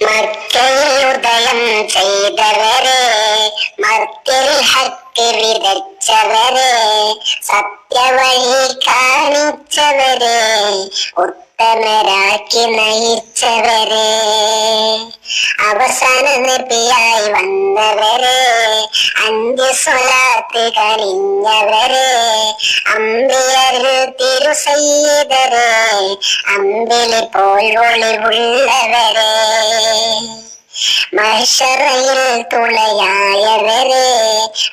മക്കയിൽ ഉദയം ചെയ്തവരെ മർത്തിൽ ഹക്ക് സത്യവഴി കാണിച്ചവരെ ഉത്തമരാക്കി നയിച്ചവരെ. അവസാന നബിയായി വന്നവരെ അന്ത്യസ്വലാത്ത് കഴിഞ്ഞവരെ തിരു തിരുസയ്യതരെ അമ്പിലി പോൽ ഒളിവുള്ളവരെ മഹശറയിൽ തുളയായവരെ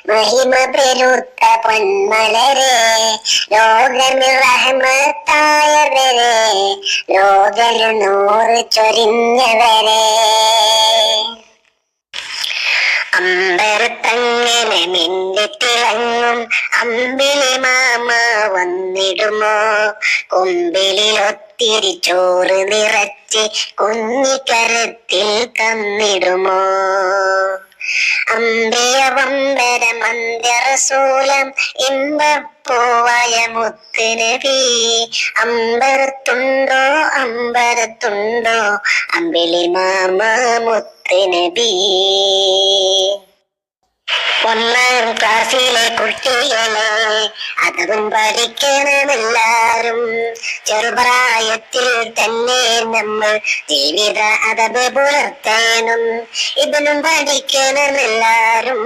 മഹിമ പെരുത്ത പൊന്മലരെ ലോകമിറഹമത്തായവരെ ലോകൽ നൂറ് ചൊരിഞ്ഞവരെ. അമ്പരത്തങ്ങനെ മിന്നിത്തിളങ്ങും അമ്പിളി മാമ വന്നിടുമോ? കൊമ്പിളിൽ ഒത്തിരി ചോറ് നിറച്ച് കുഞ്ഞിക്കരത്തിൽ തന്നിടുമോ? അമ്പിയ വമ്പര മന്ദറസൂലം ഇമ്പപ്പൂവായ മുത്തുനബി അമ്പരത്തുണ്ടോ? അമ്പരത്തുണ്ടോ? അമ്പിളി മാമ മുത്തുനബി ഒന്നാം ക്ലാസ്സിലെ കുട്ടികളെ അതും പഠിക്കണമെല്ലാരും ചെറുപ്രായത്തിൽ തന്നെ നമ്മൾ ജീവിത അതത് പുലർത്തേനും ഇതിനും പഠിക്കണമെല്ലാരും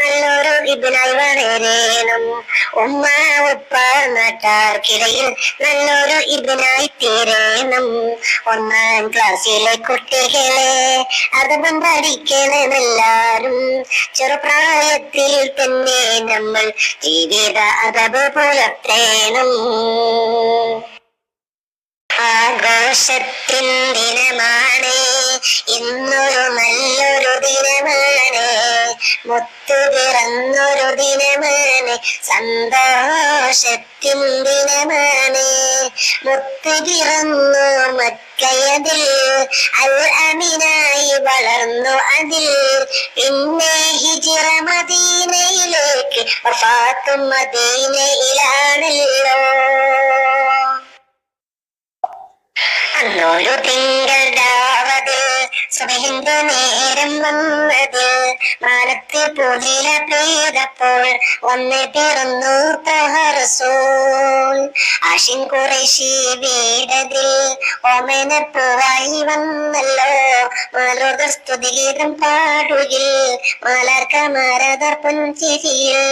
നല്ലൊരു ഇതിനായി വളരേനും. ഉമ്മ ഉപ്പ നാട്ടാർക്കിടയിൽ നല്ലൊരു ഇതിനായി തീരേനും. ഒന്നാം ക്ലാസ്സിലെ കുട്ടികളെ അതും പഠിക്കണമെല്ലാരും ചെറുപ്രായത്തിൽ തന്നെ നമ്മൾ ജീവിത അതവ് പുലർത്തേണം. ആഘോഷത്തിൻ ദിനമാണ്. ഇന്നൊരു നല്ലൊരു ദിനമാണ്. മുത്തു പിറന്നൊരു ദിനമാണ്. സന്തോഷത്തിൻ ദിനമാണ്. മുത്തു പിറന്നു മക്കയതിൽ അൽ അമിനായി വളർന്നു അതിൽ. പിന്നെ വഫാത്തും മദീനയിലാണല്ലോ. അന്നൊരു തിങ്കൾ രാവത് സുബഹിന്റെ നേരം വന്നത്. മാനത്ത് പുലില പെയ്തപ്പോൾ വന്ന് പിറന്നു തഹറസൂൽ ആഷിൻ കുറേശി വീടതിൽ ഓമനപ്പൂവായി വന്നല്ലോ. മാലോക സ്തുതിഗീതം പാടുകിൽ മാലാർക്ക മാരതർ പുഞ്ചിരിയിൽ.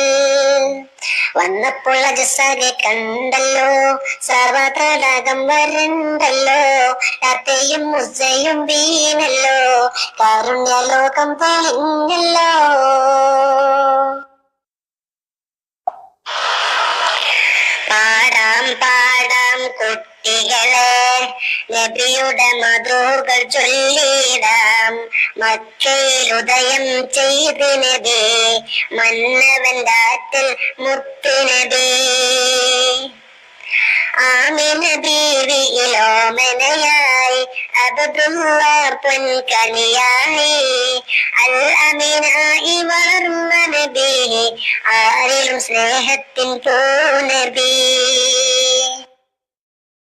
വന്നപ്പോൾ അജസാരെ കണ്ടല്ലോ. സർവതടാകം വരണ്ടല്ലോ. രാത്രിയും മുസയും വീണല്ലോ. കാരുണ്യലോകം തെളിഞ്ഞല്ലോ. പാടാം പാടാം കുട്ടികളെ നബിയുടെ മധുകൾ ചൊല്ലിടാം. മക്കയിൽ ഉദയം ചെയ്ത് നബി മന്നവന്റെ ആറ്റിൽ മുത്തു നബി. ആമിന ബീവിയിലോമനയായി അബദുള്ള പൊൻകണിയായി അൽ അമിനായി വളർന്ന നബി ആരിലും സ്നേഹത്തിൻ പൂ നബി